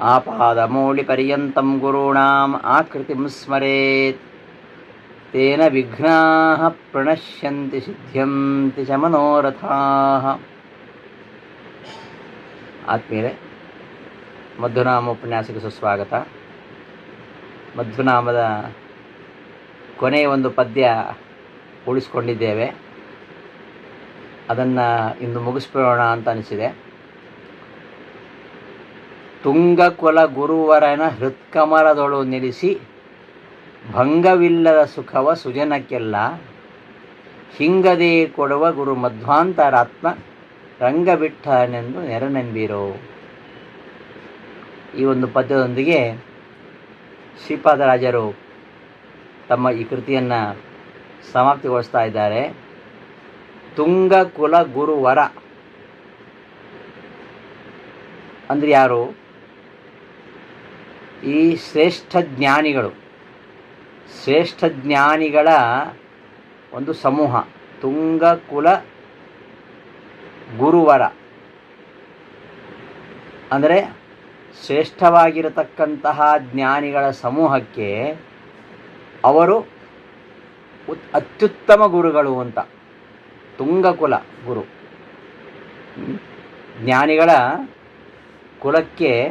ಆಪಾದಮೌಳಿಪರ್ಯಂతం ಗುರುಣಾಂ ಆಕೃತಿಂ ಸ್ಮರೇತ್ ತೇನ ವಿಘ್ನಾಃ ಪ್ರಣಶ್ಯಂತಿ ಸಿದ್ಧ್ಯಂತಿ ಚ ಮನೋರಥಾಃ ಆತ್ಮೀಯರೇ ಮಧ್ವನಾಮ ಉಪನ್ಯಾಸಕ್ಕೆ ಸುಸ್ವಾಗತ ಮಧ್ವನಾಮದ ಕೊನೆಯ ಒಂದು ಪದ್ಯ ಉಳಿಸ್ಕೊಂಡಿದ್ದೇವೆ. ಅದನ್ನು ಇಂದು ಮುಗಿಸ್ಬಿಡೋಣ ಅಂತ ಅನಿಸಿದೆ. ತುಂಗಕುಲ ಗುರುವರನ ಹೃತ್ಕಮಲದೊಳು ನಿಲ್ಲಿಸಿ ಭಂಗವಿಲ್ಲದ ಸುಖವ ಸುಜನಕ್ಕೆಲ್ಲ ಹಿಂಗದೇ ಕೊಡುವ ಗುರು ಮಧ್ವಾಂತರಾತ್ಮ ರಂಗಬಿಟ್ಟನೆಂದು ನೆರನೆಂಬಿರೋ ಈ ಒಂದು ಪದ್ಯದೊಂದಿಗೆ ಶ್ರೀಪಾದರಾಜರು ತಮ್ಮ ಈ ಕೃತಿಯನ್ನು ಸಮಾಪ್ತಿಗೊಳಿಸ್ತಾ ಇದ್ದಾರೆ. ತುಂಗಕುಲ ಗುರುವರ ಅಂದರೆ ಯಾರು? ಈ ಶ್ರೇಷ್ಠ ಜ್ಞಾನಿಗಳು, ಶ್ರೇಷ್ಠ ಜ್ಞಾನಿಗಳ ಒಂದು ಸಮೂಹ, ತುಂಗಕುಲ ಗುರುವರ. ಅಂದರೆ ಶ್ರೇಷ್ಠವಾಗಿರತಕ್ಕಂತಹ ಜ್ಞಾನಿಗಳ ಸಮೂಹಕ್ಕೆ ಅವರು ಅತ್ಯುತ್ತಮ ಗುರುಗಳು ಅಂತ. ತುಂಗಕುಲ ಗುರು. ಜ್ಞಾನಿಗಳ ಕುಲಕ್ಕೆ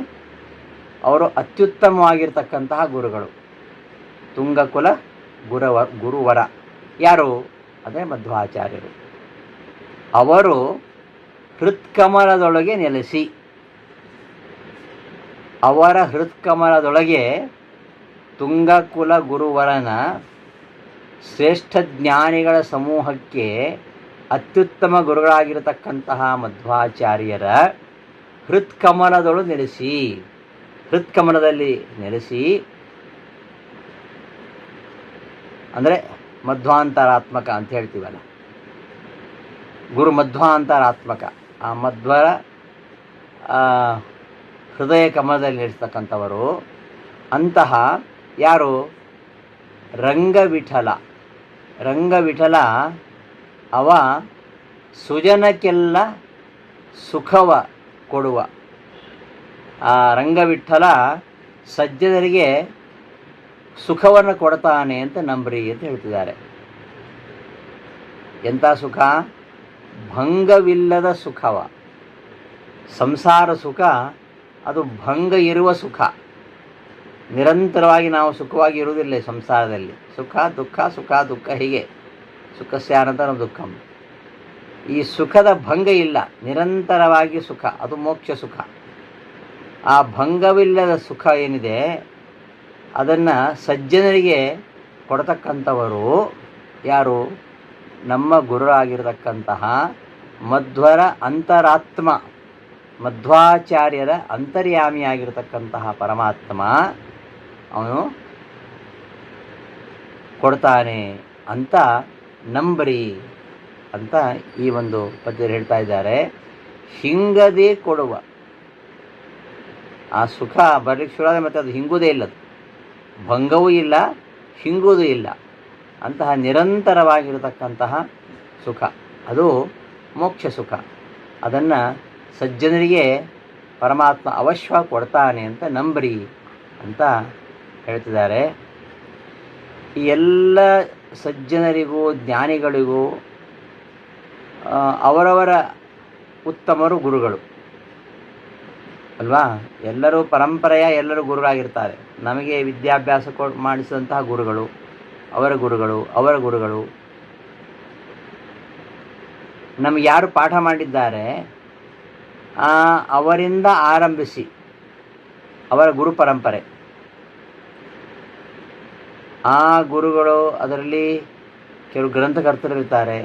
ಅವರು ಅತ್ಯುತ್ತಮವಾಗಿರ್ತಕ್ಕಂತಹ ಗುರುಗಳು. ತುಂಗಕುಲ ಗುರವ, ಗುರುವರ. ಯಾರು? ಅಂದರೆ ಮಧ್ವಾಚಾರ್ಯರು. ಅವರು ಹೃತ್ಕಮಲದೊಳಗೆ ನೆಲೆಸಿ. ಅವರ ಹೃತ್ಕಮಲದೊಳಗೆ ತುಂಗಕುಲ ಗುರುವರನ ಶ್ರೇಷ್ಠ ಜ್ಞಾನಿಗಳ ಸಮೂಹಕ್ಕೆ ಅತ್ಯುತ್ತಮ ಗುರುಗಳಾಗಿರತಕ್ಕಂತಹ ಮಧ್ವಾಚಾರ್ಯರ ಹೃತ್ಕಮಲದೊಳು ನೆಲೆಸಿ. ಹೃತ್ಕಮಲದಲ್ಲಿ ನೆಲೆಸಿ, ಅಂದರೆ ಮಧ್ವಾಂತರಾತ್ಮಕ ಅಂತ ಹೇಳ್ತೀವಲ್ಲ. ಗುರು ಮಧ್ವಾಂತರಾತ್ಮಕ. ಆ ಮಧ್ವರ ಹೃದಯ ಕಮಲದಲ್ಲಿ ನೆಲೆಸ್ತಕ್ಕಂಥವರು, ಅಂತಹ ಯಾರು? ರಂಗವಿಠಲ. ರಂಗವಿಠಲ, ಅವ ಸುಜನಕ್ಕೆಲ್ಲ ಸುಖವ ಕೊಡುವ. ಆ ರಂಗವಿಠಲ ಸಜ್ಜನರಿಗೆ ಸುಖವನ್ನು ಕೊಡ್ತಾನೆ ಅಂತ ನಂಬ್ರಿ ಅಂತ ಹೇಳ್ತಿದ್ದಾರೆ. ಎಂಥ ಸುಖ? ಭಂಗವಿಲ್ಲದ ಸುಖವ. ಸಂಸಾರ ಸುಖ, ಅದು ಭಂಗ ಇರುವ ಸುಖ. ನಿರಂತರವಾಗಿ ನಾವು ಸುಖವಾಗಿ ಇರುವುದಿಲ್ಲ ಸಂಸಾರದಲ್ಲಿ. ಸುಖ, ದುಃಖ ಸುಖ, ದುಃಖ ಹೀಗೆ. ಸುಖಸ್ಯಾನಂತರ ದುಃಖಂ. ಈ ಸುಖದ ಭಂಗ ಇಲ್ಲ. ನಿರಂತರವಾಗಿ ಸುಖ, ಅದು ಮೋಕ್ಷ ಸುಖ. ಆ ಭಂಗವಿಲ್ಲದ ಸುಖ ಏನಿದೆ, ಅದನ್ನು ಸಜ್ಜನರಿಗೆ ಕೊಡತಕ್ಕಂಥವರು ಯಾರು? ನಮ್ಮ ಗುರುರಾಗಿರತಕ್ಕಂತಹ ಮಧ್ವರ ಅಂತರಾತ್ಮ, ಮಧ್ವಾಚಾರ್ಯರ ಅಂತರ್ಯಾಮಿಯಾಗಿರತಕ್ಕಂತಹ ಪರಮಾತ್ಮ, ಅವನು ಕೊಡ್ತಾನೆ ಅಂತ ನಂಬರಿ ಅಂತ ಈ ಒಂದು ಪದ್ಯದಲ್ಲಿ ಹೇಳ್ತಾ ಇದ್ದಾರೆ. ಹಿಂಗದೇ ಕೊಡುವ. ಆ ಸುಖ ಬರ್ಲಿಕ್ಕೆ ಆದರೆ ಮತ್ತು ಅದು ಹಿಂಗುವುದೇ ಇಲ್ಲ ಅದು. ಭಂಗವೂ ಇಲ್ಲ ಹಿಂಗುವುದೂ ಇಲ್ಲ. ಅಂತಹ ನಿರಂತರವಾಗಿರತಕ್ಕಂತಹ ಸುಖ. ಅದು ಮೋಕ್ಷ ಸುಖ. ಅದನ್ನು ಸಜ್ಜನರಿಗೆ ಪರಮಾತ್ಮ ಅವಶ್ಯ ಕೊಡ್ತಾನೆ ಅಂತ ನಂಬ್ರಿ ಅಂತ ಹೇಳ್ತಿದ್ದಾರೆ. ಈ ಎಲ್ಲ ಸಜ್ಜನರಿಗೂ, ಜ್ಞಾನಿಗಳಿಗೂ ಅವರವರ ಉತ್ತಮರು ಗುರುಗಳು. ಅಲ್ವಾ? ಎಲ್ಲರೂ ಪರಂಪರೆಯ ಎಲ್ಲರೂ ಗುರುಗಳಾಗಿರ್ತಾರೆ ನಮಗೆ ವಿದ್ಯಾಭ್ಯಾಸ ಕೊ, ಮಾಡಿಸಿದಂತಹ ಗುರುಗಳು, ಅವರ ಗುರುಗಳು ಅವರ ಗುರುಗಳು. ನಮಗೆ ಯಾರು ಪಾಠ ಮಾಡಿದ್ದಾರೆ ಅವರಿಂದ ಆರಂಭಿಸಿ ಅವರ ಗುರು ಪರಂಪರೆ. ಆ ಗುರುಗಳು ಅದರಲ್ಲಿ ಕೆಲವು ಗ್ರಂಥಕರ್ತರಿರ್ತಾರೆ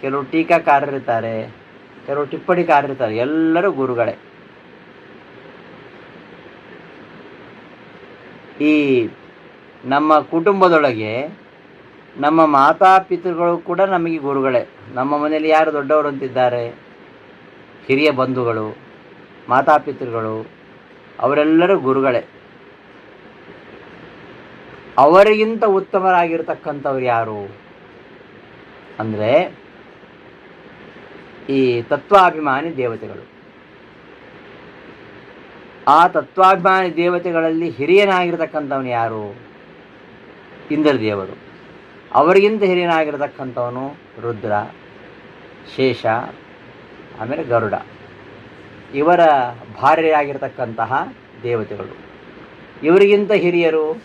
ಕೆಲವು ಟೀಕಾಕಾರರಿರ್ತಾರೆ, ಕೆಲವು ಟಿಪ್ಪಣಿಕಾರರಿರ್ತಾರೆ. ಎಲ್ಲರೂ ಗುರುಗಳೇ. ಈ ನಮ್ಮ ಕುಟುಂಬದೊಳಗೆ ನಮ್ಮ ಮಾತಾಪಿತೃಗಳು ಕೂಡ ನಮಗೆ ಗುರುಗಳೇ. ನಮ್ಮ ಮನೆಯಲ್ಲಿ ಯಾರು ದೊಡ್ಡವರು ಅಂತಿದ್ದಾರೆ? ಹಿರಿಯ ಬಂಧುಗಳು ಮಾತಾಪಿತೃಗಳು ಅವರೆಲ್ಲರೂ ಗುರುಗಳೇ. ಅವರಿಗಿಂತ ಉತ್ತಮರಾಗಿರ್ತಕ್ಕಂಥವ್ರು ಯಾರು? ಅಂದರೆ ಈ ತತ್ವಾಭಿಮಾನಿ ದೇವತೆಗಳು. ಆ ತತ್ವಾಭಿಮಾನಿ ದೇವತೆಗಳಲ್ಲಿ ಹಿರಿಯನಾಗಿರ್ತಕ್ಕಂಥವನು ಯಾರು? ಇಂದ್ರದೇವರು. ಅವರಿಗಿಂತ ಹಿರಿಯನಾಗಿರ್ತಕ್ಕಂಥವನು ರುದ್ರ, ಶೇಷ, ಆಮೇಲೆ ಗರುಡ. ಇವರ ಭಾರ್ಯರಾಗಿರ್ತಕ್ಕಂತಹ ದೇವತೆಗಳು. ಇವರಿಗಿಂತ ಹಿರಿಯರು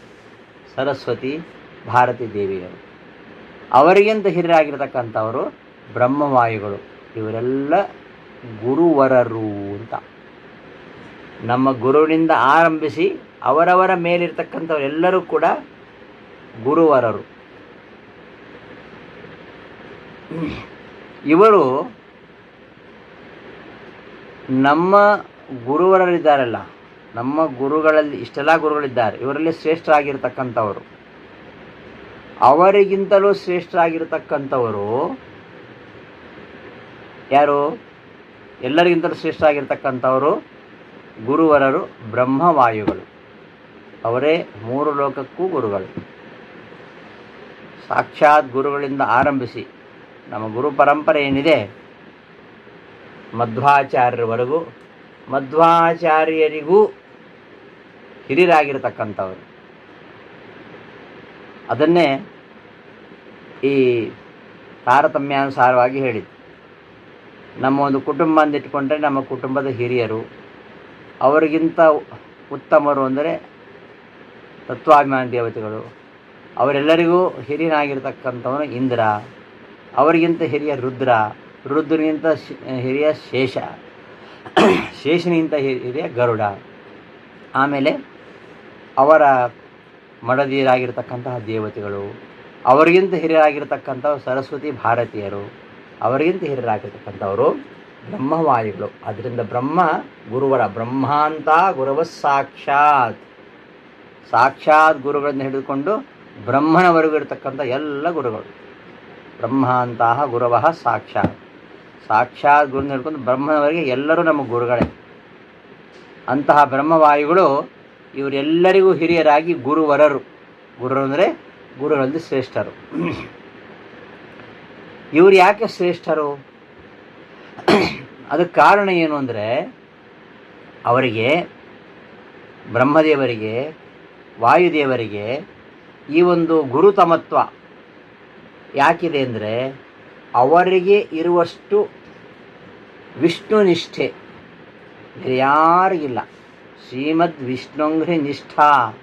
ಸರಸ್ವತಿ, ಭಾರತಿ ದೇವಿಯರು. ಅವರಿಗಿಂತ ಹಿರಿಯರಾಗಿರ್ತಕ್ಕಂಥವರು ಬ್ರಹ್ಮವಾಯುಗಳು. ಇವರೆಲ್ಲ ಗುರುವರರು ಅಂತ. ನಮ್ಮ ಗುರುವಿನಿಂದ ಆರಂಭಿಸಿ ಅವರವರ ಮೇಲಿರ್ತಕ್ಕಂಥವರೆಲ್ಲರೂ ಕೂಡ ಗುರುವರರು. ಇವರು ನಮ್ಮ ಗುರುವರರಿದ್ದಾರಲ್ಲ ನಮ್ಮ ಗುರುಗಳಲ್ಲಿ ಇಷ್ಟೆಲ್ಲ ಗುರುಗಳಿದ್ದಾರೆ. ಇವರಲ್ಲಿ ಶ್ರೇಷ್ಠರಾಗಿರ್ತಕ್ಕಂಥವರು. ಅವರಿಗಿಂತಲೂ ಶ್ರೇಷ್ಠರಾಗಿರ್ತಕ್ಕಂಥವರು ಯಾರು? ಎಲ್ಲರಿಗಿಂತಲೂ ಶ್ರೇಷ್ಠರಾಗಿರ್ತಕ್ಕಂಥವರು ಗುರುವರರು ಬ್ರಹ್ಮವಾಯುಗಳು. ಅವರೇ ಮೂರು ಲೋಕಕ್ಕೂ ಗುರುಗಳು. ಸಾಕ್ಷಾತ್ ಗುರುಗಳಿಂದ ಆರಂಭಿಸಿ ನಮ್ಮ ಗುರು ಪರಂಪರೆ ಏನಿದೆ? ಮಧ್ವಾಚಾರ್ಯರವರೆಗೂ ಮಧ್ವಾಚಾರ್ಯರಿಗೂ ಹಿರಿಯರಾಗಿರ್ತಕ್ಕಂಥವರು. ಅದನ್ನೇ ಈ ತಾರತಮ್ಯಾನುಸಾರವಾಗಿ ಹೇಳಿದ್ದು. ನಮ್ಮ ಒಂದು ಕುಟುಂಬ ಅಂದಿಟ್ಕೊಂಡ್ರೆ ನಮ್ಮ ಕುಟುಂಬದ ಹಿರಿಯರು ಅವರಿಗಿಂತ ಉತ್ತಮರು ಅಂದರೆ ತತ್ವಾಭಿಮಾನಿ ದೇವತೆಗಳು. ಅವರೆಲ್ಲರಿಗೂ ಹಿರಿಯನಾಗಿರ್ತಕ್ಕಂಥವನು ಇಂದ್ರ, ಅವರಿಗಿಂತ ಹಿರಿಯ ರುದ್ರ, ರುದ್ರನಿಗಿಂತ ಹಿರಿಯ ಶೇಷ, ಶೇಷನಿಗಿಂತ ಹಿರಿಯ ಗರುಡ. ಆಮೇಲೆ ಅವರ ಮಡದಿಯರಾಗಿರ್ತಕ್ಕಂತಹ ದೇವತೆಗಳು, ಅವರಿಗಿಂತ ಹಿರಿಯರಾಗಿರ್ತಕ್ಕಂಥವ್ರು ಸರಸ್ವತಿ ಭಾರತೀಯರು, ಅವರಿಗಿಂತ ಹಿರಿಯರಾಗಿರ್ತಕ್ಕಂಥವರು. ಬ್ರಹ್ಮವಾಯುಗಳು ಅದರಿಂದ ಬ್ರಹ್ಮ ಗುರುವರ ಬ್ರಹ್ಮಾಂತ ಗುರುವ ಸಾಕ್ಷಾತ್. ಸಾಕ್ಷಾತ್ ಗುರುಗಳನ್ನು ಹಿಡಿದುಕೊಂಡು ಬ್ರಹ್ಮನವರೆಗೂ ಇರತಕ್ಕಂಥ ಎಲ್ಲ ಗುರುಗಳು. ಬ್ರಹ್ಮಾಂತಹ ಗುರವ ಸಾಕ್ಷಾತ್. ಸಾಕ್ಷಾತ್ ಗುರು ಹಿಡ್ಕೊಂಡು ಬ್ರಹ್ಮನವರೆಗೆ ಎಲ್ಲರೂ ನಮ್ಮ ಗುರುಗಳೇ. ಅಂತಹ ಬ್ರಹ್ಮವಾಯುಗಳು ಇವರೆಲ್ಲರಿಗೂ ಹಿರಿಯರಾಗಿ ಗುರುವರರು. ಗುರು ಅಂದರೆ ಗುರುಗಳಲ್ಲಿ ಶ್ರೇಷ್ಠರು. ಇವರು ಯಾಕೆ ಶ್ರೇಷ್ಠರು? ಅದಕ್ಕೆ ಕಾರಣ ಏನು ಅಂದರೆ, ಅವರಿಗೆ, ಬ್ರಹ್ಮದೇವರಿಗೆ, ವಾಯುದೇವರಿಗೆ ಈ ಒಂದು ಗುರುತಮತ್ವ ಯಾಕಿದೆ ಅಂದರೆ, ಅವರಿಗೆ ಇರುವಷ್ಟು ವಿಷ್ಣು ನಿಷ್ಠೆ. ಬೇರೆ ಯಾರಿಗಿಲ್ಲ ಶ್ರೀಮದ್ ವಿಷ್ಣುಂಘ್ರಿ ನಿಷ್ಠಾ.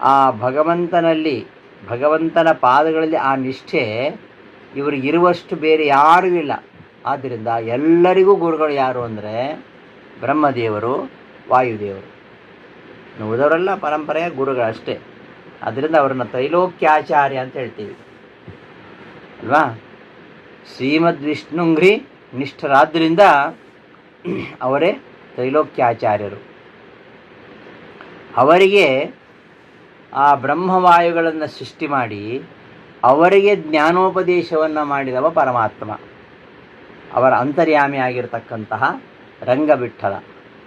ಆ ಭಗವಂತನಲ್ಲಿ, ಭಗವಂತನ ಪಾದಗಳಲ್ಲಿ ಆ ನಿಷ್ಠೆ ಇವರಿಗಿರುವಷ್ಟು ಬೇರೆ ಯಾರಿಗೂ ಇಲ್ಲ. ಆದ್ದರಿಂದ ಎಲ್ಲರಿಗೂ ಗುರುಗಳು ಯಾರು ಅಂದರೆ ಬ್ರಹ್ಮದೇವರು, ವಾಯುದೇವರು. ಉಳಿದವರೆಲ್ಲ ಪರಂಪರೆಯ ಗುರುಗಳಷ್ಟೇ ಅದರಿಂದ ಅವರನ್ನು ತ್ರೈಲೋಕ್ಯಾಚಾರ್ಯ ಅಂತ ಹೇಳ್ತೀವಿ. ಅಲ್ವಾ? ಶ್ರೀಮದ್ ವಿಷ್ಣುಂಗ್ರಿ ನಿಷ್ಠರಾದ್ದರಿಂದ ಅವರೇ ತ್ರೈಲೋಕ್ಯಾಚಾರ್ಯರು. ಅವರಿಗೆ ಆ ಬ್ರಹ್ಮವಾಯುಗಳನ್ನು ಸೃಷ್ಟಿ ಮಾಡಿ, ಅವರಿಗೆ ಜ್ಞಾನೋಪದೇಶವನ್ನು ಮಾಡಿದವ ಪರಮಾತ್ಮ. ಅವರ ಅಂತರ್ಯಾಮಿ ಆಗಿರತಕ್ಕಂತಹ ರಂಗವಿಠಲ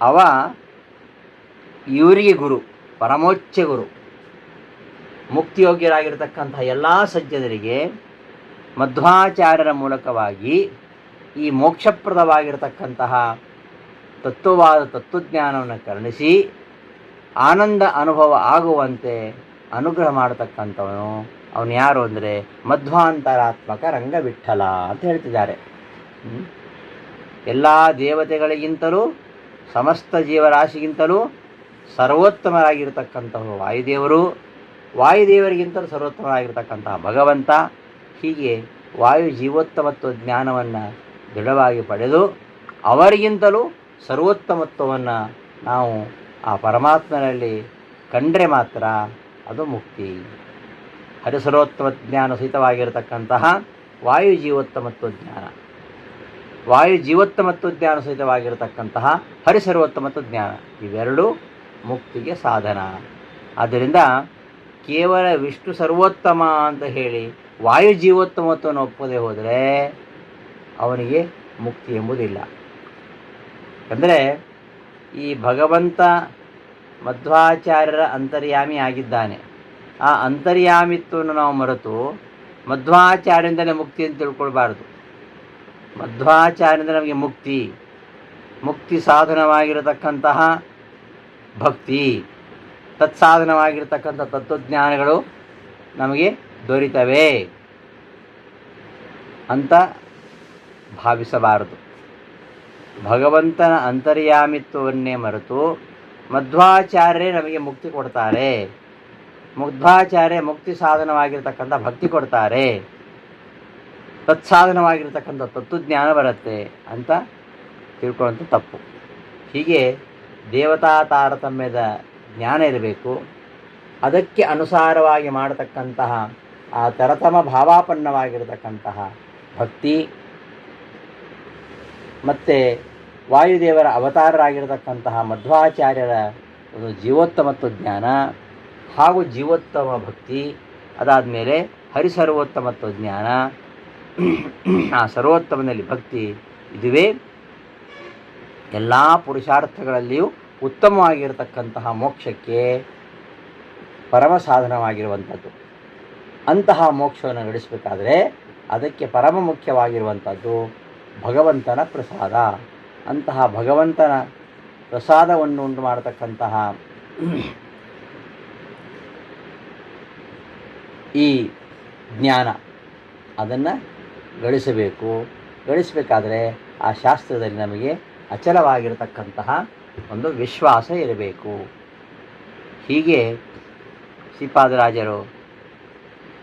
ಅವ ಇವರಿಗೆ ಗುರು, ಪರಮೋಚ್ಚ ಗುರು. ಮುಕ್ತಿಯೋಗ್ಯರಾಗಿರ್ತಕ್ಕಂತಹ ಎಲ್ಲ ಸಜ್ಜನರಿಗೆ ಮಧ್ವಾಚಾರ್ಯರ ಮೂಲಕವಾಗಿ ಈ ಮೋಕ್ಷಪ್ರದವಾಗಿರತಕ್ಕಂತಹ ತತ್ವವಾದ ತತ್ವಜ್ಞಾನವನ್ನು ಕರುಣಿಸಿ ಆನಂದ ಅನುಭವ ಆಗುವಂತೆ ಅನುಗ್ರಹ ಮಾಡತಕ್ಕಂಥವನು. ಅವನು ಯಾರು ಅಂದರೆ ಮಧ್ವಾಂತರಾತ್ಮಕ ರಂಗವಿಠಲ ಅಂತ ಹೇಳ್ತಿದ್ದಾರೆ. ಎಲ್ಲ ದೇವತೆಗಳಿಗಿಂತಲೂ, ಸಮಸ್ತ ಜೀವರಾಶಿಗಿಂತಲೂ ಸರ್ವೋತ್ತಮರಾಗಿರ್ತಕ್ಕಂಥವರು ವಾಯುದೇವರು, ವಾಯುದೇವರಿಗಿಂತಲೂ ಸರ್ವೋತ್ತಮರಾಗಿರ್ತಕ್ಕಂತಹ ಭಗವಂತ ಹೀಗೆ ವಾಯು ಜೀವೋತ್ತಮತ್ವ ಜ್ಞಾನವನ್ನು ದೃಢವಾಗಿ ಪಡೆದು, ಅವರಿಗಿಂತಲೂ ಸರ್ವೋತ್ತಮತ್ವವನ್ನು ನಾವು ಆ ಪರಮಾತ್ಮನಲ್ಲಿ ಕಂಡ್ರೆ ಮಾತ್ರ ಅದು ಮುಕ್ತಿ. ಹರಿಸರ್ವೋತ್ತಮ ಜ್ಞಾನ ಸಹಿತವಾಗಿರತಕ್ಕಂತಹ ವಾಯು ಜೀವೋತ್ತಮತ್ವ ಜ್ಞಾನ. ವಾಯು ಜೀವೋತ್ತಮತ್ವ ಜ್ಞಾನ ಸಹಿತವಾಗಿರತಕ್ಕಂತಹ ಹರಿಸರ್ವೋತ್ತಮತ್ವ ಜ್ಞಾನ. ಇವೆರಡೂ ಮುಕ್ತಿಗೆ ಸಾಧನ. ಆದ್ದರಿಂದ ಕೇವಲ ವಿಷ್ಣು ಸರ್ವೋತ್ತಮ ಅಂತ ಹೇಳಿ ವಾಯು ಜೀವೋತ್ತಮತ್ವವನ್ನು ಒಪ್ಪದೆ ಹೋದರೆ ಅವನಿಗೆ ಮುಕ್ತಿ ಎಂಬುದಿಲ್ಲ. ಅಂದರೆ ಈ ಭಗವಂತ ಮಧ್ವಾಚಾರ್ಯರ ಅಂತರ್ಯಾಮಿ ಆಗಿದ್ದಾನೆ. ಆ ಅಂತರ್ಯಾಮಿತ್ವವನ್ನು ನಾವು ಮರೆತು ಮಧ್ವಾಚಾರ್ಯದಿಂದಲೇ ಮುಕ್ತಿ ಅಂತ ತಿಳ್ಕೊಳ್ಬಾರ್ದು. ಮಧ್ವಾಚಾರ್ಯದಿಂದ ನಮಗೆ ಮುಕ್ತಿ. ಮುಕ್ತಿ ಸಾಧನವಾಗಿರತಕ್ಕಂತಹ ಭಕ್ತಿ. ತತ್ಸಾಧನವಾಗಿರತಕ್ಕಂಥ ತತ್ವಜ್ಞಾನಗಳು ನಮಗೆ ದೊರೀತವೆ ಅಂತ ಭಾವಿಸಬಾರದು. ಭಗವಂತನ ಅಂತರ್ಯಾಮಿತ್ವವನ್ನೇ ಮರೆತು ಮಧ್ವಾಚಾರ್ಯರೇ ನಮಗೆ ಮುಕ್ತಿ ಕೊಡ್ತಾರೆ. ಮಧ್ವಾಚಾರ್ಯ ಮುಕ್ತಿ ಸಾಧನವಾಗಿರ್ತಕ್ಕಂಥ ಭಕ್ತಿ ಕೊಡ್ತಾರೆ. ತತ್ಸಾಧನವಾಗಿರ್ತಕ್ಕಂಥ ತತ್ವಜ್ಞಾನ ಬರುತ್ತೆ ಅಂತ ತಿಳ್ಕೊಳ್ಳೋಂಥ ತಪ್ಪು. ಹೀಗೆ ದೇವತಾ ತಾರತಮ್ಯದ ಜ್ಞಾನ ಇರಬೇಕು. ಅದಕ್ಕೆ ಅನುಸಾರವಾಗಿ ಮಾಡತಕ್ಕಂತಹ ಆ ತರತಮ ಭಾವಾಪನ್ನವಾಗಿರತಕ್ಕಂತಹ ಭಕ್ತಿ ಮತ್ತು ವಾಯುದೇವರ ಅವತಾರರಾಗಿರತಕ್ಕಂತಹ ಮಧ್ವಾಚಾರ್ಯರ ಒಂದು ಜೀವೋತ್ತಮತ್ವ ಜ್ಞಾನ ಹಾಗೂ ಜೀವೋತ್ತಮ ಭಕ್ತಿ ಅದಾದ ಮೇಲೆ ಹರಿಸರ್ವೋತ್ತಮತ್ವ ಜ್ಞಾನ ಆ ಸರ್ವೋತ್ತಮನಲ್ಲಿ ಭಕ್ತಿ ಇದುವೇ ಎಲ್ಲ ಪುರುಷಾರ್ಥಗಳಲ್ಲಿಯೂ ಉತ್ತಮವಾಗಿರತಕ್ಕಂತಹ ಮೋಕ್ಷಕ್ಕೆ ಪರಮ ಸಾಧನವಾಗಿರುವಂಥದ್ದು. ಅಂತಹ ಮೋಕ್ಷವನ್ನು ನಡೆಸಬೇಕಾದರೆ ಅದಕ್ಕೆ ಪರಮ ಮುಖ್ಯವಾಗಿರುವಂಥದ್ದು ಭಗವಂತನ ಪ್ರಸಾದ. ಅಂತಹ ಭಗವಂತನ ಪ್ರಸಾದವನ್ನು ಉಂಟು ಮಾಡತಕ್ಕಂತಹ ಈ ಜ್ಞಾನ, ಅದನ್ನು ಗಳಿಸಬೇಕು. ಗಳಿಸಬೇಕಾದ್ರೆ ಆ ಶಾಸ್ತ್ರದಲ್ಲಿ ನಮಗೆ ಅಚಲವಾಗಿರತಕ್ಕಂತಹ ಒಂದು ವಿಶ್ವಾಸ ಇರಬೇಕು. ಹೀಗೆ ಶ್ರೀಪಾದರಾಜರು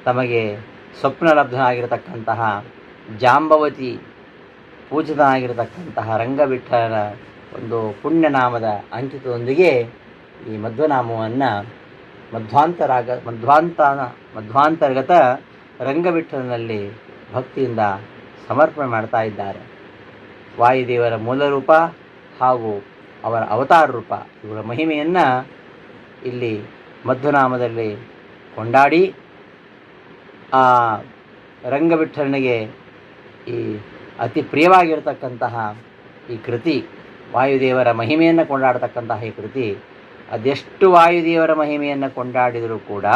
ತಮಗೆ ಸ್ವಪ್ನಲಬ್ಧನಾಗಿರತಕ್ಕಂತಹ ಜಾಂಬವತಿ ಪೂಜಿತನಾಗಿರತಕ್ಕಂತಹ ರಂಗವಿಠಲನ ಒಂದು ಪುಣ್ಯನಾಮದ ಅಂಕಿತದೊಂದಿಗೆ ಈ ಮಧ್ವನಾಮವನ್ನು ಮಧ್ವಾಂತರಾಗ ಮಧ್ವಾಂತನ ಮಧ್ವಾಂತರ್ಗತ ರಂಗವಿಠಲನಲ್ಲಿ ಭಕ್ತಿಯಿಂದ ಸಮರ್ಪಣೆ ಮಾಡ್ತಾ ಇದ್ದಾರೆ. ವಾಯುದೇವರ ಮೂಲ ರೂಪ ಹಾಗೂ ಅವರ ಅವತಾರ ರೂಪ, ಇವರ ಮಹಿಮೆಯನ್ನು ಇಲ್ಲಿ ಮಧ್ವನಾಮದಲ್ಲಿ ಕೊಂಡಾಡಿ ಆ ರಂಗವಿಠಲನಿಗೆ ಈ ಅತಿ ಪ್ರಿಯವಾಗಿರತಕ್ಕಂತಹ ಈ ಕೃತಿ, ವಾಯುದೇವರ ಮಹಿಮೆಯನ್ನು ಕೊಂಡಾಡತಕ್ಕಂತಹ ಈ ಕೃತಿ, ಅದೆಷ್ಟು ವಾಯುದೇವರ ಮಹಿಮೆಯನ್ನು ಕೊಂಡಾಡಿದರೂ ಕೂಡ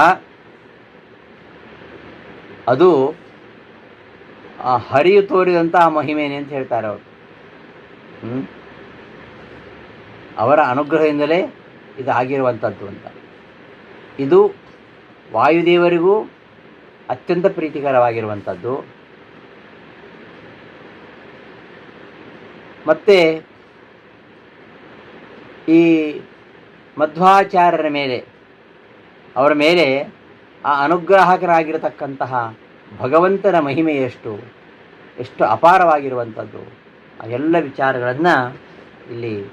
ಅದು ಆ ಹರಿಯು ತೋರಿದಂತಹ ಮಹಿಮೇನೆ ಅಂತ ಹೇಳ್ತಾರೆ ಅವರು? ಅವರ ಅನುಗ್ರಹದಿಂದಲೇ ಇದು ಆಗಿರುವಂಥದ್ದು ಅಂತ. ಇದು ವಾಯುದೇವರಿಗೂ ಅತ್ಯಂತ ಪ್ರೀತಿಕರವಾಗಿರುವಂಥದ್ದು. ಮತ್ತು ಈ ಮಧ್ವಾಚಾರ್ಯರ ಮೇಲೆ, ಅವರ ಮೇಲೆ ಆ ಅನುಗ್ರಾಹಕರಾಗಿರತಕ್ಕಂತಹ ಭಗವಂತನ ಮಹಿಮೆ ಎಷ್ಟು ಎಷ್ಟು ಅಪಾರವಾಗಿರುವಂಥದ್ದು, ಆ ಎಲ್ಲ ವಿಚಾರಗಳನ್ನು ಇಲ್ಲಿ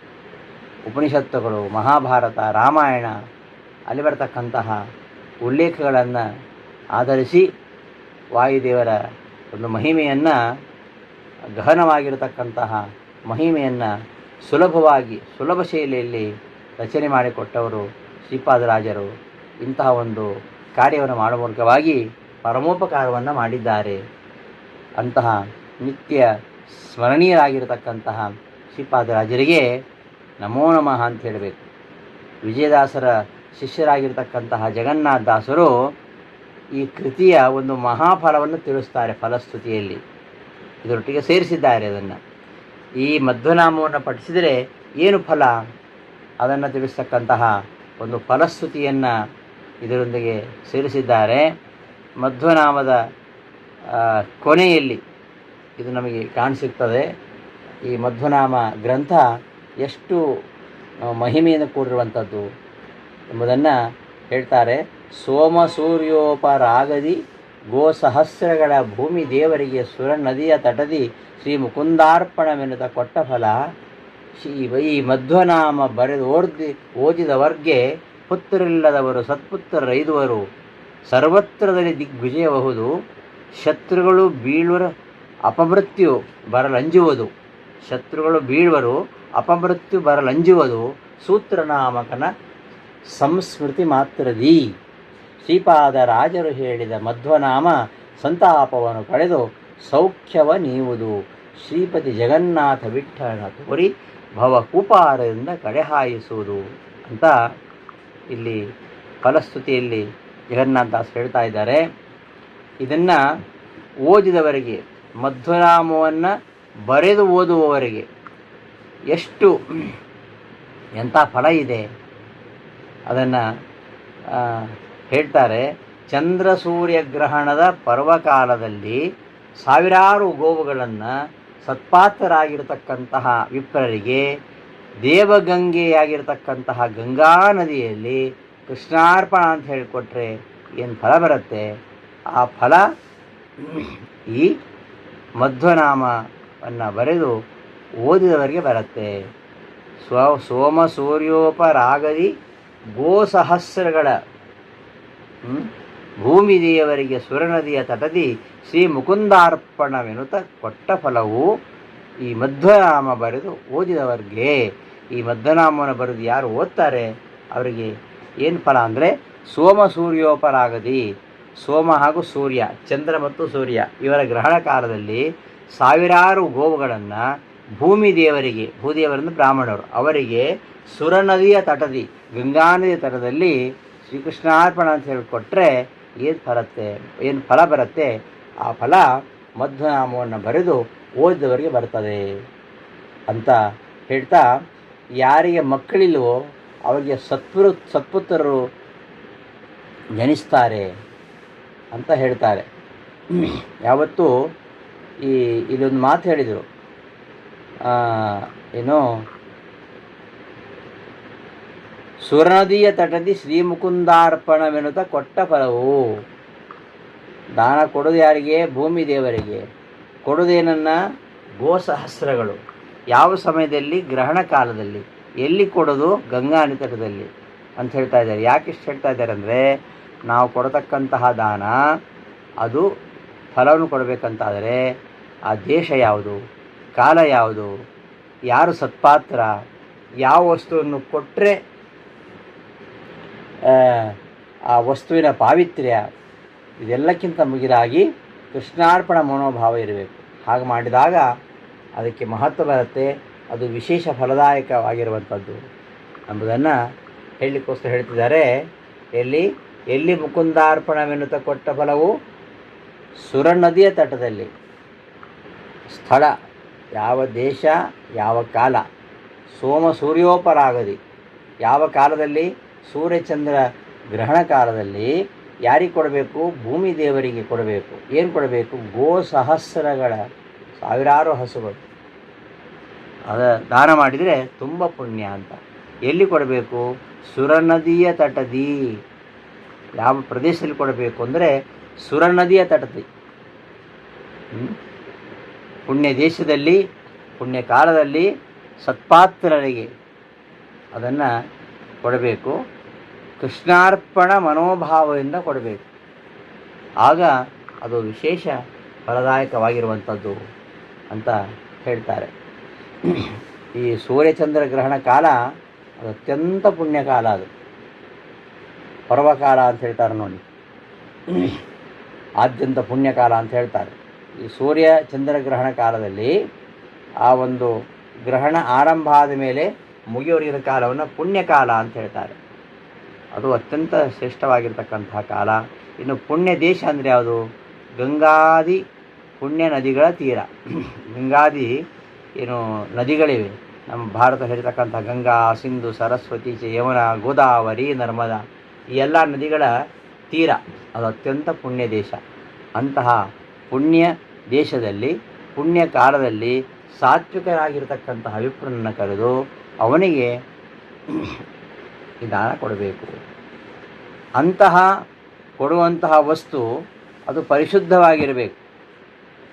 ಉಪನಿಷತ್ತುಗಳು, ಮಹಾಭಾರತ, ರಾಮಾಯಣ, ಅಲ್ಲಿ ಬರತಕ್ಕಂತಹ ಉಲ್ಲೇಖಗಳನ್ನು ಆಧರಿಸಿ ವಾಯುದೇವರ ಒಂದು ಮಹಿಮೆಯನ್ನು, ಗಹನವಾಗಿರತಕ್ಕಂತಹ ಮಹಿಮೆಯನ್ನು ಸುಲಭವಾಗಿ, ಸುಲಭ ಶೈಲಿಯಲ್ಲಿ ರಚನೆ ಮಾಡಿಕೊಟ್ಟವರು ಶ್ರೀಪಾದರಾಜರು. ಇಂತಹ ಒಂದು ಕಾರ್ಯವನ್ನು ಮಾಡುವ ಮೂಲಕವಾಗಿ ಪರಮೋಪಕಾರವನ್ನು ಮಾಡಿದ್ದಾರೆ. ಅಂತಹ ನಿತ್ಯ ಸ್ಮರಣೀಯರಾಗಿರತಕ್ಕಂತಹ ಶ್ರೀಪಾದರಾಜರಿಗೆ ನಮೋ ನಮಃ ಅಂತ ಹೇಳಬೇಕು. ವಿಜಯದಾಸರ ಶಿಷ್ಯರಾಗಿರ್ತಕ್ಕಂತಹ ಜಗನ್ನಾಥ ದಾಸರು ಈ ಕೃತಿಯ ಒಂದು ಮಹಾಫಲವನ್ನು ತಿಳಿಸ್ತಾರೆ ಫಲಸ್ತುತಿಯಲ್ಲಿ. ಇದರೊಟ್ಟಿಗೆ ಸೇರಿಸಿದ್ದಾರೆ ಅದನ್ನು. ಈ ಮಧ್ವನಾಮವನ್ನು ಪಠಿಸಿದರೆ ಏನು ಫಲ? ಅದನ್ನು ತಿಳಿಸ್ತಕ್ಕಂತಹ ಒಂದು ಫಲಸ್ತುತಿಯನ್ನು ಇದರೊಂದಿಗೆ ಸೇರಿಸಿದ್ದಾರೆ. ಮಧ್ವನಾಮದ ಕೊನೆಯಲ್ಲಿ ಇದು ನಮಗೆ ಕಾಣಿಸುತ್ತದೆ ಈ ಮಧ್ವನಾಮ ಗ್ರಂಥ ಎಷ್ಟು ಮಹಿಮೆಯನ್ನು ಕೂಡಿರುವಂಥದ್ದು ಎಂಬುದನ್ನು ಹೇಳ್ತಾರೆ. ಸೋಮ ಸೂರ್ಯೋಪರಾಗದಿ, ಗೋ ಸಹಸ್ರಗಳ ಭೂಮಿ ದೇವರಿಗೆ ಸುರ ನದಿಯ ತಟದಿ, ಶ್ರೀ ಮುಕುಂದಾರ್ಪಣವೆನ್ನುತ್ತ ಕೊಟ್ಟ ಫಲ ಶ್ರೀ ಈ ಮಧ್ವನಾಮ ಬರೆದು ಓದಿ ಓದಿದವರ್ಗೆ ಪುತ್ರರಿಲ್ಲದವರು, ಸತ್ಪುತ್ರರೈದುವರು ಸರ್ವತ್ರದಲ್ಲಿ ದಿಗ್ವಿಜಯಬಹುದು. ಶತ್ರುಗಳು ಬೀಳುವ ಅಪಮೃತ್ಯು ಬರಲಂಜುವುದು. ಶತ್ರುಗಳು ಬೀಳುವರು ಅಪಮೃತ್ಯು ಬರಲಂಜುವುದು. ಸೂತ್ರನಾಮಕನ ಸಂಸ್ಮೃತಿ ಮಾತ್ರದಿ. ಶ್ರೀಪಾದ ರಾಜರು ಹೇಳಿದ ಮಧ್ವನಾಮ ಸಂತಾಪವನ್ನು ಕಳೆದು ಸೌಖ್ಯವ ನೀವುದು. ಶ್ರೀಪತಿ ಜಗನ್ನಾಥ ವಿಠ್ಠಲನ ತೋರಿ ಭವಕೂಪಾರದಿಂದ ಕಡೆಹಾಯಿಸುವುದು ಅಂತ ಇಲ್ಲಿ ಫಲಸ್ತುತಿಯಲ್ಲಿ ಜಗನ್ನಾಥ ದಾಸ್ ಹೇಳ್ತಾ ಇದ್ದಾರೆ. ಇದನ್ನು ಓದಿದವರಿಗೆ ಮಧ್ವನಾಮವನ್ನು ಬರೆದು ಓದುವವರಿಗೆ ಎಷ್ಟು ಎಂಥ ಫಲ ಇದೆ ಅದನ್ನು ಹೇಳ್ತಾರೆ. ಚಂದ್ರ ಸೂರ್ಯ ಗ್ರಹಣದ ಪರ್ವಕಾಲದಲ್ಲಿ ಸಾವಿರಾರು ಗೋವುಗಳನ್ನು ಸತ್ಪಾತ್ರರಾಗಿರ್ತಕ್ಕಂತಹ ವಿಪ್ರರಿಗೆ, ದೇವಗಂಗೆಯಾಗಿರ್ತಕ್ಕಂತಹ ಗಂಗಾ ನದಿಯಲ್ಲಿ ಕೃಷ್ಣಾರ್ಪಣ ಅಂತ ಹೇಳಿಕೊಟ್ರೆ ಏನು ಫಲ ಬರುತ್ತೆ? ಆ ಫಲ ಈ ಮಧ್ವನಾಮವನ್ನು ಬರೆದು ಓದಿದವರಿಗೆ ಬರುತ್ತೆ. ಸ್ವ ಸೋಮ ಸೂರ್ಯೋಪರಾಗದಿ ಗೋಸಹಸ್ರಗಳ? ಭೂಮಿ ದೇವರಿಗೆ ಸುರನದಿಯ ತಟದಿ ಶ್ರೀ ಮುಕುಂದಾರ್ಪಣವೆನುತ ಕೊಟ್ಟ ಫಲವು ಈ ಮಧ್ವನಾಮ ಬರೆದು ಓದಿದವರಿಗೆ. ಈ ಮಧ್ವನಾಮವನ್ನು ಬರೆದು ಯಾರು ಓದ್ತಾರೆ? ಅವರಿಗೆ ಏನು ಫಲ ಅಂದರೆ ಸೋಮ ಸೂರ್ಯೋಪರಾಗದಿ. ಸೋಮ ಹಾಗೂ ಸೂರ್ಯ, ಚಂದ್ರ ಮತ್ತು ಸೂರ್ಯ ಇವರ ಗ್ರಹಣ ಕಾಲದಲ್ಲಿ ಸಾವಿರಾರು ಗೋವುಗಳನ್ನು ಭೂಮಿ ದೇವರಿಗೆ ಭೂದೇವರನ್ನು ಬ್ರಾಹ್ಮಣರು, ಅವರಿಗೆ ಸುರನದಿಯ ತಟದಿ, ಗಂಗಾ ನದಿಯ ತಟದಲ್ಲಿ ಶ್ರೀಕೃಷ್ಣಾರ್ಪಣ ಅಂತ ಹೇಳಿಕೊಟ್ರೆ ಏನು ಬರುತ್ತೆ, ಏನು ಫಲ ಬರುತ್ತೆ, ಆ ಫಲ ಮಧ್ವನಾಮವನ್ನು ಬರೆದು ಓದಿದವರಿಗೆ ಬರ್ತದೆ ಅಂತ ಹೇಳ್ತಾ, ಯಾರಿಗೆ ಮಕ್ಕಳಿಲ್ವೋ ಅವರಿಗೆ ಸತ್ಪುರು, ಸತ್ಪುತ್ರರು ಜನಿಸ್ತಾರೆ ಅಂತ ಹೇಳ್ತಾರೆ. ಯಾವತ್ತೂ ಈ ಇಲ್ಲೊಂದು ಮಾತು ಹೇಳಿದರು. ಏನು? ಸುರನದಿಯ ತಟದಿ ಶ್ರೀಮುಕುಂದಾರ್ಪಣವೆನ್ನುತ್ತ ಕೊಟ್ಟ ಫಲವು. ದಾನ ಕೊಡೋದು ಯಾರಿಗೆ? ಭೂಮಿ ದೇವರಿಗೆ. ಕೊಡೋದೇನನ್ನ ಗೋಸಹಸ್ರಗಳು. ಯಾವ ಸಮಯದಲ್ಲಿ? ಗ್ರಹಣ ಕಾಲದಲ್ಲಿ. ಎಲ್ಲಿ ಕೊಡೋದು ಗಂಗಾ ತಟದಲ್ಲಿ ಅಂತ ಹೇಳ್ತಾ ಇದ್ದಾರೆ. ಯಾಕೆ ಇಷ್ಟು ಹೇಳ್ತಾ ಇದ್ದಾರೆ ಅಂದರೆ ನಾವು ಕೊಡತಕ್ಕಂತಹ ದಾನ, ಅದು ಫಲವನ್ನು ಕೊಡಬೇಕಂತಾದರೆ ಆ ದೇಶ ಯಾವುದು, ಕಾಲ ಯಾವುದು, ಯಾರು ಸತ್ಪಾತ್ರ, ಯಾವ ವಸ್ತುವನ್ನು ಕೊಟ್ಟರೆ ಆ ವಸ್ತುವಿನ ಪಾವಿತ್ರ್ಯ, ಇದೆಲ್ಲಕ್ಕಿಂತ ಮುಗಿದಾಗಿ ಕೃಷ್ಣಾರ್ಪಣ ಮನೋಭಾವ ಇರಬೇಕು. ಹಾಗೆ ಮಾಡಿದಾಗ ಅದಕ್ಕೆ ಮಹತ್ವ ಬರುತ್ತೆ. ಅದು ವಿಶೇಷ ಫಲದಾಯಕವಾಗಿರುವಂಥದ್ದು ಎಂಬುದನ್ನು ಹೇಳಲಿಕ್ಕೋಸ್ಕರ ಹೇಳ್ತಿದ್ದಾರೆ. ಎಲ್ಲಿ? ಎಲ್ಲಿ ಮುಕುಂದಾರ್ಪಣವೆನ್ನುತ್ತ ಕೊಟ್ಟ ಫಲವು? ಸುರ ನದಿಯ ತಟದಲ್ಲಿ. ಸ್ಥಳ, ಯಾವ ದೇಶ, ಯಾವ ಕಾಲ? ಸೋಮ ಸೂರ್ಯೋಪರಾಗದಿ. ಯಾವ ಕಾಲದಲ್ಲಿ? ಸೂರ್ಯಚಂದ್ರ ಗ್ರಹಣ ಕಾಲದಲ್ಲಿ ಯಾರಿಗೆ ಕೊಡಬೇಕು? ಭೂಮಿ ದೇವರಿಗೆ ಕೊಡಬೇಕು. ಏನು ಕೊಡಬೇಕು? ಗೋ ಸಹಸ್ರಗಳ ಸಾವಿರಾರು ಹಸುಗಳು. ಅದ ದಾನ ಮಾಡಿದರೆ ತುಂಬ ಪುಣ್ಯ ಅಂತ. ಎಲ್ಲಿ ಕೊಡಬೇಕು? ಸುರನದಿಯ ತಟದಿ. ಯಾವ ಪ್ರದೇಶದಲ್ಲಿ ಕೊಡಬೇಕು ಅಂದರೆ ಸುರನದಿಯ ತಟದಿ? ಪುಣ್ಯ ದೇಶದಲ್ಲಿ, ಪುಣ್ಯ ಕಾಲದಲ್ಲಿ, ಸತ್ಪಾತ್ರರಿಗೆ ಅದನ್ನು ಕೊಡಬೇಕು. ಕೃಷ್ಣಾರ್ಪಣ ಮನೋಭಾವದಿಂದ ಕೊಡಬೇಕು. ಆಗ ಅದು ವಿಶೇಷ ಫಲದಾಯಕವಾಗಿರುವಂಥದ್ದು ಅಂತ ಹೇಳ್ತಾರೆ. ಈ ಸೂರ್ಯಚಂದ್ರ ಗ್ರಹಣ ಕಾಲ ಅದು ಅತ್ಯಂತ ಪುಣ್ಯಕಾಲ ಅದು. ಪರ್ವಕಾಲ ಅಂತ ಹೇಳ್ತಾರೆ ನೋಡಿ. ಆದ್ಯಂತ ಪುಣ್ಯಕಾಲ ಅಂತ ಹೇಳ್ತಾರೆ. ಈ ಸೂರ್ಯ ಚಂದ್ರಗ್ರಹಣ ಕಾಲದಲ್ಲಿ ಆ ಒಂದು ಗ್ರಹಣ ಆರಂಭ ಆದ ಮೇಲೆ ಮುಗಿಯೋರಿಗಿನ ಕಾಲವನ್ನು ಪುಣ್ಯಕಾಲ ಅಂತ ಹೇಳ್ತಾರೆ. ಅದು ಅತ್ಯಂತ ಶ್ರೇಷ್ಠವಾಗಿರ್ತಕ್ಕಂತಹ ಕಾಲ. ಇನ್ನು ಪುಣ್ಯ ದೇಶ ಅಂದರೆ ಯಾವುದು? ಗಂಗಾದಿ ಪುಣ್ಯ ನದಿಗಳ ತೀರ. ಗಂಗಾದಿ ಏನು ನದಿಗಳಿವೆ. ನಮ್ಮ ಭಾರತ ಹೇಳಿರ್ತಕ್ಕಂಥ ಗಂಗಾ, ಸಿಂಧು, ಸರಸ್ವತಿ ಯಮುನ ಗೋದಾವರಿ, ನರ್ಮದಾ, ಈ ಎಲ್ಲ ನದಿಗಳ ತೀರ. ಅದು ಅತ್ಯಂತ ಪುಣ್ಯ ದೇಶ. ಅಂತಹ ಪುಣ್ಯ ದೇಶದಲ್ಲಿ, ಪುಣ್ಯ ಕಾಲದಲ್ಲಿ ಸಾತ್ವಿಕರಾಗಿರ್ತಕ್ಕಂತಹ ವಿಪ್ರನನ್ನು ಕರೆದು ಅವನಿಗೆ ದಾನ ಕೊಡಬೇಕು. ಅಂತಹ ಕೊಡುವಂತಹ ವಸ್ತು ಅದು ಪರಿಶುದ್ಧವಾಗಿರಬೇಕು.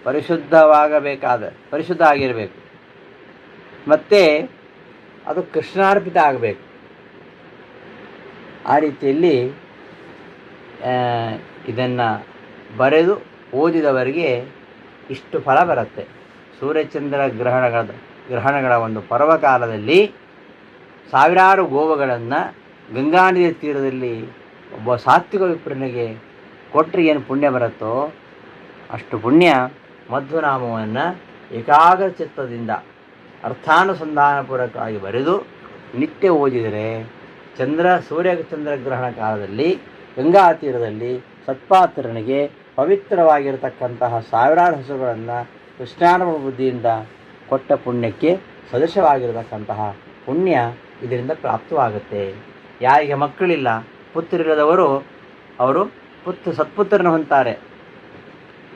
ಪರಿಶುದ್ಧವಾಗಬೇಕಾದ, ಪರಿಶುದ್ಧ ಆಗಿರಬೇಕು. ಮತ್ತು ಅದು ಕೃಷ್ಣಾರ್ಪಿತ ಆಗಬೇಕು. ಆ ರೀತಿಯಲ್ಲಿ ಇದನ್ನು ಬರೆದು ಓದಿದವರಿಗೆ ಇಷ್ಟು ಫಲ ಬರುತ್ತೆ. ಸೂರ್ಯಚಂದ್ರ ಗ್ರಹಣಗಳ ಗ್ರಹಣಗಳ ಒಂದು ಪರ್ವಕಾಲದಲ್ಲಿ ಸಾವಿರಾರು ಗೋವುಗಳನ್ನು ಗಂಗಾನದಿಯ ತೀರದಲ್ಲಿ ಒಬ್ಬ ಸಾತ್ವಿಕ ವಿಪ್ರನಿಗೆ ಕೊಟ್ಟರೆ ಏನು ಪುಣ್ಯ ಬರುತ್ತೋ, ಅಷ್ಟು ಪುಣ್ಯ ಮಧ್ವನಾಮವನ್ನು ಏಕಾಗ್ರ ಚಿತ್ತದಿಂದ ಅರ್ಥಾನುಸಂಧಾನಪೂರ್ವಕವಾಗಿ ಬರೆದು ನಿತ್ಯ ಓದಿದರೆ ಚಂದ್ರ, ಸೂರ್ಯ ಚಂದ್ರಗ್ರಹಣ ಕಾಲದಲ್ಲಿ, ಗಂಗಾ ತೀರದಲ್ಲಿ ಸತ್ಪಾತ್ರನಿಗೆ ಪವಿತ್ರವಾಗಿರತಕ್ಕಂತಹ ಸಾವಿರಾರು ಹಸುಗಳನ್ನು ಕೃಷ್ಣಾನುಭವ ಬುದ್ಧಿಯಿಂದ ಕೊಟ್ಟ ಪುಣ್ಯಕ್ಕೆ ಸದೃಶವಾಗಿರತಕ್ಕಂತಹ ಪುಣ್ಯ ಇದರಿಂದ ಪ್ರಾಪ್ತವಾಗುತ್ತೆ. ಯಾರಿಗೆ ಮಕ್ಕಳಿಲ್ಲ ಪುತ್ರರಿಲ್ಲದವರು ಅವರು ಪುತ್ರ ಸತ್ಪುತ್ರನ ಹೊಂತಾರೆ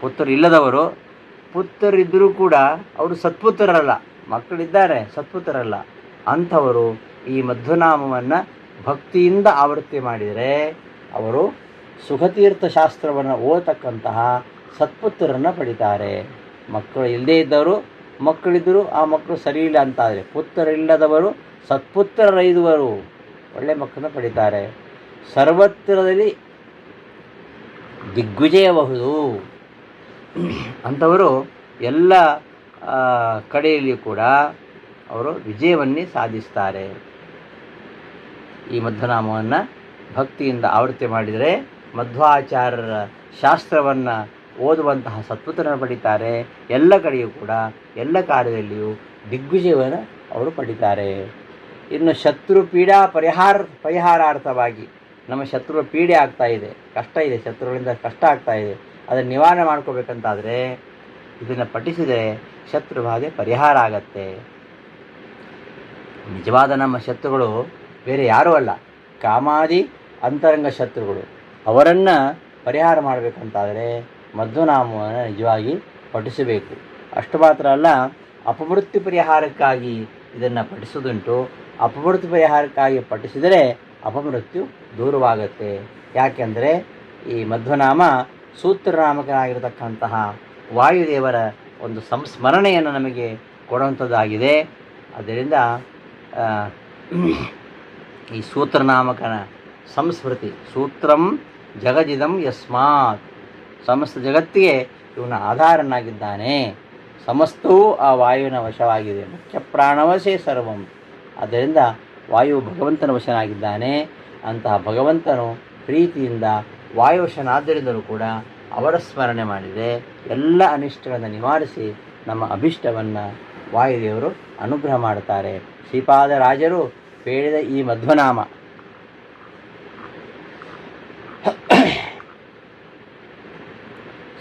ಪುತ್ರರಿಲ್ಲದವರು ಪುತ್ರರಿದ್ದರೂ ಕೂಡ ಅವರು ಸತ್ಪುತ್ರರಲ್ಲ. ಮಕ್ಕಳಿದ್ದಾರೆ, ಸತ್ಪುತ್ರರಲ್ಲ. ಅಂಥವರು ಈ ಮಧ್ವನಾಮವನ್ನು ಭಕ್ತಿಯಿಂದ ಆವೃತ್ತಿ ಮಾಡಿದರೆ ಅವರು ಸುಖತೀರ್ಥ ಶಾಸ್ತ್ರವನ್ನು ಓದತಕ್ಕಂತಹ ಸತ್ಪುತ್ರರನ್ನು ಪಡಿತಾರೆ. ಮಕ್ಕಳು ಇಲ್ಲದೇ ಇದ್ದವರು, ಮಕ್ಕಳಿದ್ದರೂ ಆ ಮಕ್ಕಳು ಸರಿ ಇಲ್ಲ ಅಂತಾದರೆ ಪುತ್ರರಿಲ್ಲದವರು ಸತ್ಪುತ್ರರೈದುವರು ಒಳ್ಳೆ ಮಕ್ಕಳನ್ನು ಪಡಿತಾರೆ. ಸರ್ವತ್ರದಲ್ಲಿ ದಿಗ್ವಿಜಯಬಹುದು. ಅಂಥವರು ಎಲ್ಲ ಆ, ಕಡೆಯಲ್ಲಿಯೂ ಕೂಡ ಅವರು ವಿಜಯವನ್ನೇ ಸಾಧಿಸ್ತಾರೆ. ಈ ಮಧ್ವನಾಮವನ್ನು ಭಕ್ತಿಯಿಂದ ಆವೃತ್ತಿ ಮಾಡಿದರೆ ಮಧ್ವಾಚಾರ್ಯರ ಶಾಸ್ತ್ರವನ್ನು ಓದುವಂತಹ ಸತ್ವತನ ಪಡಿತಾರೆ. ಎಲ್ಲ ಕಡೆಯೂ ಕೂಡ ಎಲ್ಲ ಕಾರ್ಯದಲ್ಲಿಯೂ ದಿಗ್ವಿಜಯವನ್ನು ಅವರು ಪಡಿತಾರೆ. ಇನ್ನು ಶತ್ರು ಪೀಡಾ ಪರಿಹಾರ ಪರಿಹಾರಾರ್ಥವಾಗಿ ನಮ್ಮ ಶತ್ರು ಪೀಡೆ ಆಗ್ತಾ ಇದೆ. ಕಷ್ಟ ಇದೆ ಶತ್ರುಗಳಿಂದ ಕಷ್ಟ ಆಗ್ತಾ ಇದೆ. ಅದನ್ನು ನಿವಾರಣೆ ಮಾಡ್ಕೋಬೇಕಂತಾದರೆ ಇದನ್ನು ಪಠಿಸಿದರೆ ಶತ್ರು ಬಾಧೆ ಪರಿಹಾರ ಆಗತ್ತೆ. ನಿಜವಾದ ನಮ್ಮ ಶತ್ರುಗಳು ಬೇರೆ ಯಾರೂ ಅಲ್ಲ. ಕಾಮಾದಿ ಅಂತರಂಗ ಶತ್ರುಗಳು. ಅವರನ್ನು ಪರಿಹಾರ ಮಾಡಬೇಕಂತಾದರೆ ಮಧ್ವನಾಮವನ್ನು ನಿಜವಾಗಿ ಪಠಿಸಬೇಕು. ಅಷ್ಟು ಮಾತ್ರ ಅಲ್ಲ, ಅಪವೃತ್ತಿ ಪರಿಹಾರಕ್ಕಾಗಿ ಇದನ್ನು ಪಠಿಸೋದುಂಟು ಅಪವೃತ್ತಿ ಪರಿಹಾರಕ್ಕಾಗಿ ಪಠಿಸಿದರೆ ಅಪಮೃತ್ಯು ದೂರವಾಗುತ್ತೆ. ಯಾಕೆಂದರೆ ಈ ಮಧ್ವನಾಮ ಸೂತ್ರನಾಮಕನಾಗಿರತಕ್ಕಂತಹ ವಾಯುದೇವರ ಒಂದು ಸಂಸ್ಮರಣೆಯನ್ನು ನಮಗೆ ಕೊಡುವಂಥದ್ದಾಗಿದೆ. ಅದರಿಂದ ಈ ಸೂತ್ರನಾಮಕನ ಸಂಸ್ಮೃತಿ, ಸೂತ್ರಂ ಜಗಜಿದಂ ಯಸ್ಮಾತ್. ಸಮಸ್ತ ಜಗತ್ತಿಗೆ ಇವನ ಆಧಾರನಾಗಿದ್ದಾನೆ. ಸಮಸ್ತವೂ ಆ ವಾಯುವಿನ ವಶವಾಗಿದೆ. ಮುಖ್ಯ ಪ್ರಾಣವಶೇ ಸರ್ವಂ. ಆದ್ದರಿಂದ ವಾಯು ಭಗವಂತನ ವಶನಾಗಿದ್ದಾನೆ. ಅಂತಹ ಭಗವಂತನು ಪ್ರೀತಿಯಿಂದ ವಾಯುವಶನಾದ್ದರಿಂದಲೂ ಕೂಡ ಅವರ ಸ್ಮರಣೆ ಮಾಡಿದರೆ ಎಲ್ಲ ಅನಿಷ್ಟಗಳನ್ನು ನಿವಾರಿಸಿ ನಮ್ಮ ಅಭಿಷ್ಟವನ್ನು ವಾಯುದೇವರು ಅನುಗ್ರಹ ಮಾಡುತ್ತಾರೆ. ಶ್ರೀಪಾದ ರಾಜರು ಹೇಳಿದ ಈ ಮಧ್ವನಾಮ.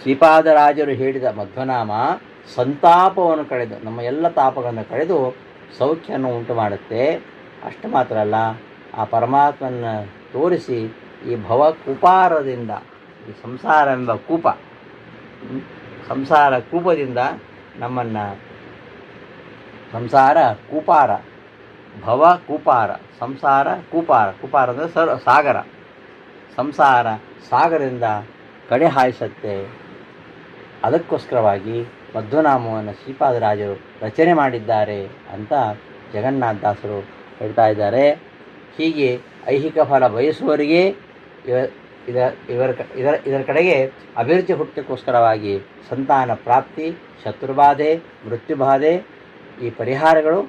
ಶ್ರೀಪಾದರಾಜರು ಹೇಳಿದ ಮಧ್ವನಾಮ, ಸಂತಾಪವನ್ನು ಕಳೆದು, ನಮ್ಮ ಎಲ್ಲ ತಾಪಗಳನ್ನು ಕಳೆದು ಸೌಖ್ಯವನ್ನು ಉಂಟು ಮಾಡುತ್ತೆ ಅಷ್ಟು ಮಾತ್ರ ಅಲ್ಲ, ಆ ಪರಮಾತ್ಮನ ತೋರಿಸಿ ಈ ಭವ ಕುಪಾರದಿಂದ ಸಂಸಾರ ಎಂಬ ಕೂಪ. ಸಂಸಾರ ಕೂಪದಿಂದ ನಮ್ಮನ್ನು ಸಂಸಾರ ಕೂಪಾರ. ಭವ ಕೂಪಾರ. ಸಂಸಾರ ಕೂಪಾರ. ಕೂಪಾರ ಅಂದರೆ ಸರ್, ಸಾಗರ. ಸಂಸಾರ ಸಾಗರದಿಂದ ಕಡೆ ಹಾಯಿಸುತ್ತೆ. ಅದಕ್ಕೋಸ್ಕರವಾಗಿ ಮಧ್ವನಾಮವನ್ನು ಶ್ರೀಪಾದರಾಜರು ರಚನೆ ಮಾಡಿದ್ದಾರೆ ಅಂತ ಜಗನ್ನಾಥದಾಸರು ಹೇಳ್ತಾ ಇದ್ದಾರೆ. ಹೀಗೆ ಐಹಿಕ ಫಲ ಬಯಸುವವರಿಗೆ ಇವ ಇದ ಇವರ ಇದರ ಇದರ ಕಡೆಗೆ ಅಭಿರುಚಿ ಹುಟ್ಟಕ್ಕೋಸ್ಕರವಾಗಿ ಸಂತಾನ ಪ್ರಾಪ್ತಿ, ಶತ್ರುಬಾಧೆ, ಮೃತ್ಯುಬಾಧೆ ಈ ಪರಿಹಾರಗಳು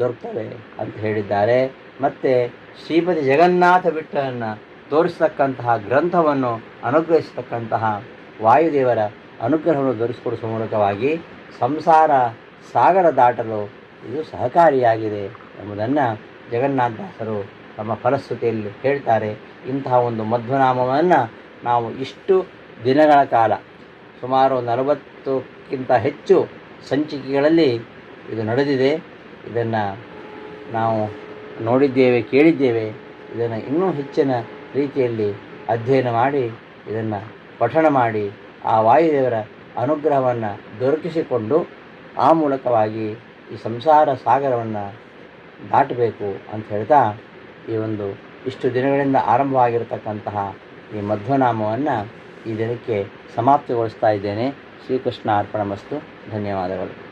ದೊರಕ್ತವೆ ಅಂತ ಹೇಳಿದ್ದಾರೆ. ಮತ್ತು ಶ್ರೀಪತಿ ಜಗನ್ನಾಥ ಬಿಟ್ಟನ್ನು ತೋರಿಸತಕ್ಕಂತಹ ಗ್ರಂಥವನ್ನು ಅನುಗ್ರಹಿಸತಕ್ಕಂತಹ ವಾಯುದೇವರ ಅನುಗ್ರಹವನ್ನು ದೊರಕಿಸಿಕೊಡಿಸುವ ಮೂಲಕವಾಗಿ ಸಂಸಾರ ಸಾಗರ ದಾಟಲು ಇದು ಸಹಕಾರಿಯಾಗಿದೆ ಎಂಬುದನ್ನು ಜಗನ್ನಾಥದಾಸರು ತಮ್ಮ ಫಲಶ್ರುತಿಯಲ್ಲಿ ಹೇಳ್ತಾರೆ ಇಂತಹ ಒಂದು ಮಧ್ವನಾಮವನ್ನು ನಾವು ಇಷ್ಟು ದಿನಗಳ ಕಾಲ, ಸುಮಾರು ನಲವತ್ತಕ್ಕಿಂತ ಹೆಚ್ಚು ಸಂಚಿಕೆಗಳಲ್ಲಿ ಇದು ನಡೆದಿದೆ. ಇದನ್ನು ನಾವು ನೋಡಿದ್ದೇವೆ, ಕೇಳಿದ್ದೇವೆ. ಇದನ್ನು ಇನ್ನೂ ಹೆಚ್ಚಿನ ರೀತಿಯಲ್ಲಿ ಅಧ್ಯಯನ ಮಾಡಿ, ಇದನ್ನು ಪಠಣ ಮಾಡಿ, ಆ ವಾಯುದೇವರ ಅನುಗ್ರಹವನ್ನು ದೊರಕಿಸಿಕೊಂಡು ಆ ಮೂಲಕವಾಗಿ ಈ ಸಂಸಾರ ಸಾಗರವನ್ನು ದಾಟಬೇಕು ಅಂತ ಹೇಳ್ತಾ ಈ ಒಂದು ಇಷ್ಟು ದಿನಗಳಿಂದ ಆರಂಭವಾಗಿರತಕ್ಕಂತಹ ಈ ಮಧ್ವನಾಮವನ್ನು ಈ ದಿನಕ್ಕೆ ಸಮಾಪ್ತಿಗೊಳಿಸ್ತಾ ಇದ್ದೇನೆ. ಶ್ರೀಕೃಷ್ಣ ಅರ್ಪಣ ಮಸ್ತು. ಧನ್ಯವಾದಗಳು.